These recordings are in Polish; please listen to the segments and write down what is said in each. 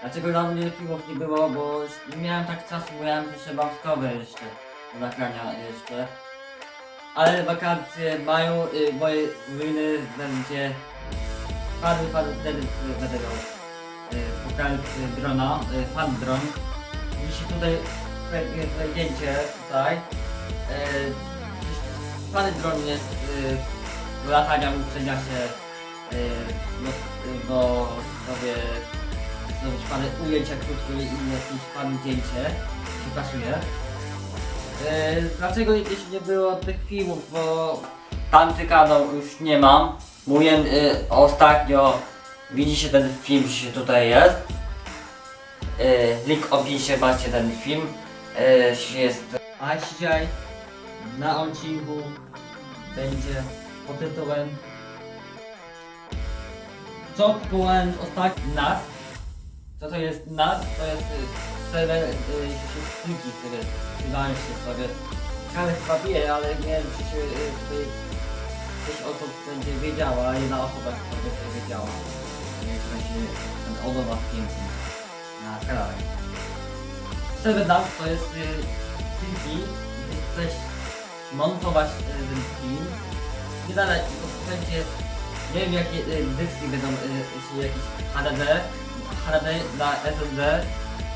Dlaczego dla mnie filmów nie było? Bo nie miałem tak czasu, miałem jeszcze bawkowe jeszcze do nagrania jeszcze. Ale wakacje mają, y, moje winy będzie padły, padły wtedy y, będę miał y, y, drona, y, fan dron. Jeśli tutaj zdjęcie tutaj, y, Fany dron jest y, do latania uprzedzenia się y, no, y, bo sobie zrobić parę ujęcia krótkie i jakieś pan zdjęcie się pasuje. Y, dlaczego się nie było tych filmów, bo tamty kanał już nie mam. Mówiłem y, ostatnio, widzicie ten film się tutaj jest. Y, link opisie macie ten film. Y, jest. A dzisiaj na odcinku będzie pod tytułem Co kupowałem ostatni NAS? Co to jest NAS? To jest y, serwer y, skrzynki, który wydałem się sobie. Ale chyba wie, ale nie wiem czy się tutaj część osób będzie wiedziała, jedna osoba chyba będzie wiedziała. Jak będzie ten odowa piękny na kanale. Serwer NAS to jest y, skrzynki, gdzie chcesz montować y, ten film. Nie dalej, to będzie, nie wiem jakie y, dyski będą, y, jeśli jakiś HDD, HDD na SSD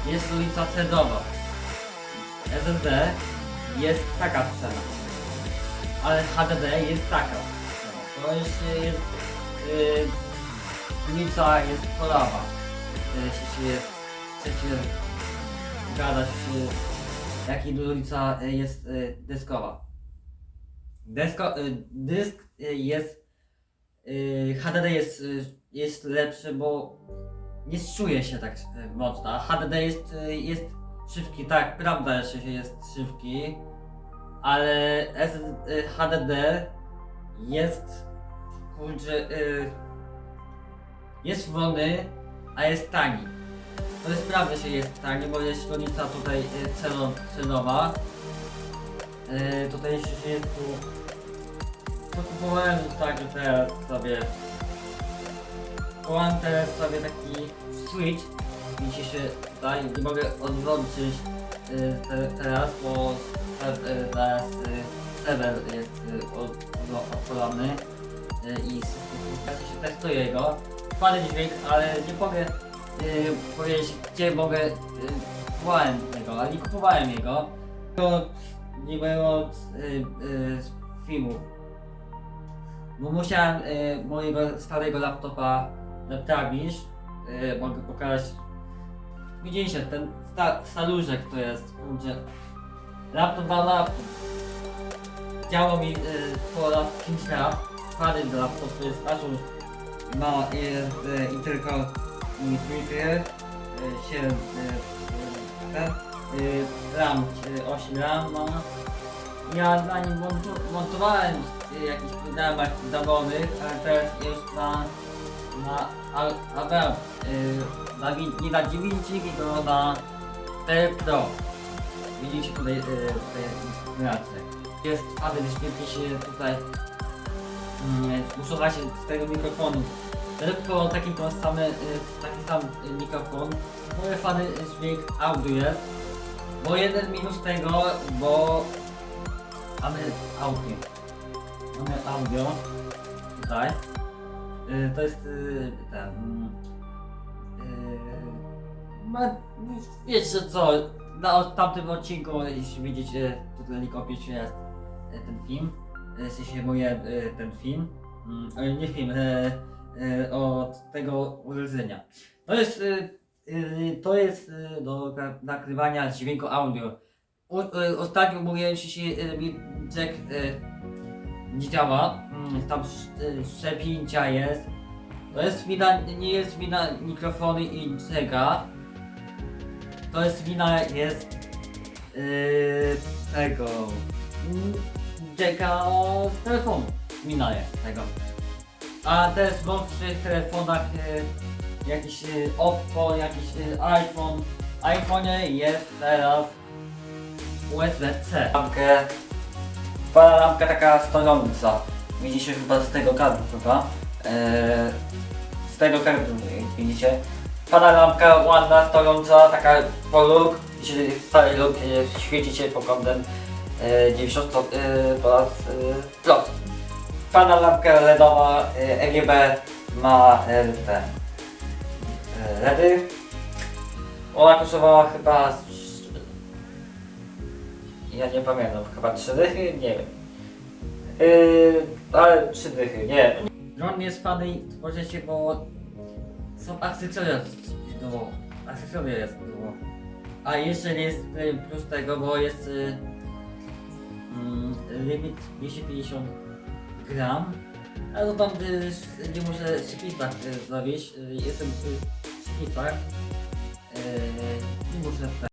jest ulica cenowa. SSD jest taka cena, ale HDD jest taka. To jeszcze jest, y, ulica jest polawa. Y, Jeśli jest, chcecie gadać, czy jaki ulica y, jest y, dyskowa. Desko, y, dysk y, jest. Y, HDD jest, y, jest lepszy, bo nie czuje się tak y, mocno. A HDD jest, y, jest szybki, tak, prawda, że się jest szybki, ale y, HDD jest. Kurczę, jest wolny, a jest tani. To jest prawda, że jest tani, bo jest środnica tutaj ceno, cenowa. Yy, tutaj jeszcze jest tu. To kupowałem tak, że teraz sobie. Kupowałem teraz sobie taki switch. Widzicie się tutaj, nie mogę odłączyć yy, te, teraz, bo te- teraz yy, serwer jest yy, od, od, odpalony yy, i teraz się testuje go. Fajny dźwięk, ale nie mogę yy, powiedzieć gdzie mogę. Yy, kupowałem jego, ale nie kupowałem jego. To nie było z, y, y, filmu. Bo musiałem y, mojego starego laptopa naprawić. Y, mogę pokazać. Widzieliście, ten sta, staruszek to jest. Kurczę. Laptop na laptop. Działał mi y, po lat 5 lat. Stary laptop to jest Asus. Ma y, y, Intel Core i trójkę. Y, 7 y, y. Y, RAM, y, 8 RAM ma. Ja na nim montu- montowałem y, jakiś programach zawodowych, ale teraz już na na A- ABM, y, na, wi- nie na 9 tylko na 4 Pro. Widzicie tutaj y, te informacje. Jest adres świetnie się tutaj mm, usłucha się z tego mikrofonu. Kupował taki to samy, y, taki sam y, mikrofon. Moje fany y, dźwięk audio jest. Bo jeden minus tego, bo mamy audio. Mamy audio tutaj. Y, to jest y, ten. y, ma, wiecie co, na tamtym odcinku, jeśli widzicie, tutaj link w opisie jest y, ten film. Y, W sensie moje y, ten film. Mm, nie film, y, y, od tego urządzenia. To jest y, y, to jest y, do na- nagrywania dźwięku audio. U, y, ostatnio mówiłem, że się y, mi jack y, nie działa. Mm, tam sz- y, szczepięcia jest. To jest wina, nie jest wina mikrofonu i jacka. To jest wina jest y, tego mm, jacka z telefonu. Wina jest tego. A też w nowszych telefonach y, jakiś y, Oppo, jakiś y, iPhone. W iPhone'ie jest teraz USB-C. Lampkę, fala lampka taka stojąca. Widzicie chyba z tego kadru chyba. Eee, z tego kadru widzicie. Fana lampka ładna, stojąca, taka po luk, czyli stary luk, e, świeci się pod kątem e, 90 stop- e, plus, e, plus. Fana lampka LEDowa e, RGB ma e, te e, LEDy. Ona kosztowała chyba ja nie pamiętam, chyba 3 dychy? Nie wiem. Yy, ale 3 dychy, nie. Dron jest fany, możecie, bo są akcesoria do akcesoria jest do A jeszcze jest y, plus tego, bo jest y, mm, limit 250 gram. Ale to tam y, nie muszę szybkicach y, zrobić. Jestem y, szybkicach. Y, nie muszę